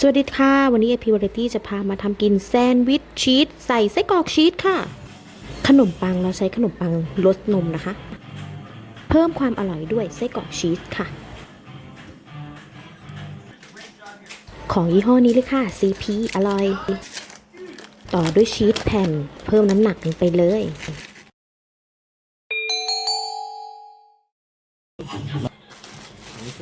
สวัสดีค่ะ วันนี้ AP Variety จะพามาทำกินแซนด์วิชชีสใส่ไส้กรอกชีสค่ะ ขนมปังเราใช้ขนมปังรสนมนะคะ เพิ่มความอร่อยด้วยไส้กรอกชีสค่ะ ของยี่ห้อนี้เลยค่ะ CP อร่อย ต่อด้วยชีสแผ่น เพิ่มน้ำหนักลงไปเลยนี่เ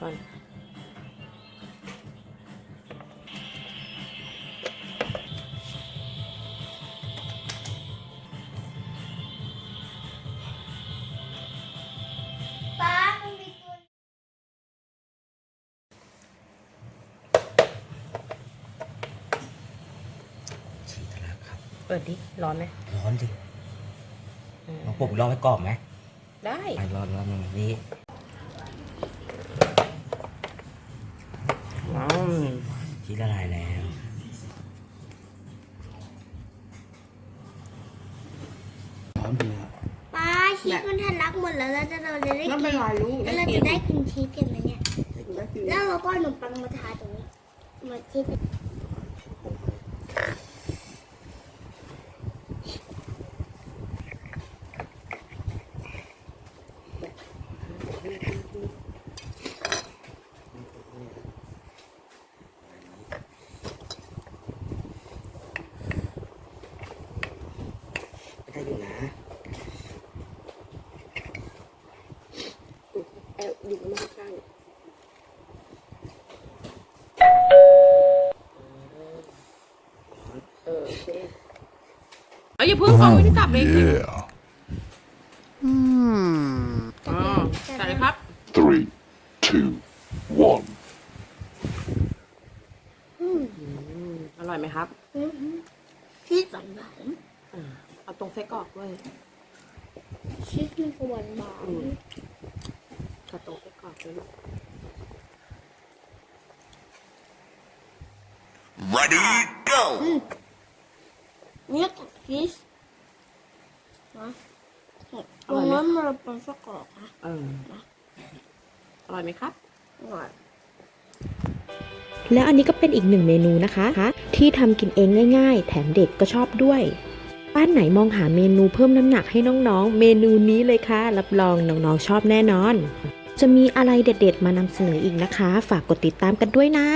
ก่อนป้ามันมีตัวฉีดแล้วครับ เปิดดิ ร้อนไหมร้อนจริงลองปลุกรอบให้กรอบไหมได้ไปร้อนร้อนหนึ่งนี่ อืม ชีส ละลายแล้ว ร้อนจริงครับป้าชีสมันทะลักหมดแล้วแล้วจะเราจะได้ไม่กินเป็นไรลูกแล้วเราจะได้กินชีสกันไหมเนี่ยได้กินแล้วเราก็เอาขนมปังมาทาตรงนี้มาชีส ไม่ได้อยู่นะแอบดึงมาข้างเออโอเคเอ้ยอย่าเพิ่งเอาไว้ที่จับเลย Yeah. อ๋อใส่เลยครับ Three, two, one. อร่อยไหมครับชีสหวานหวานอ่า เอาตรงไส้กรอกด้วยๆชีสมันก็หวานหวานอืมกับตรงไส้กรอกด้วยลูก Ready, go! เนี่ยกับชีสนะตรงนั้นมันเป็นสกอกค่ะเอออร่อยไหมครับหวานแล้วอันนี้ก็เป็นอีกหนึ่งเมนูนะคะ ที่ทำกินเองง่าย ๆ แถมเด็กก็ชอบด้วย บ้านไหนมองหาเมนูเพิ่มน้ำหนักให้น้องๆ เมนูนี้เลยค่ะ รับรองน้องๆชอบแน่นอน จะมีอะไรเด็ดๆมานำเสนออีกนะคะ ฝากกดติดตามกันด้วยนะ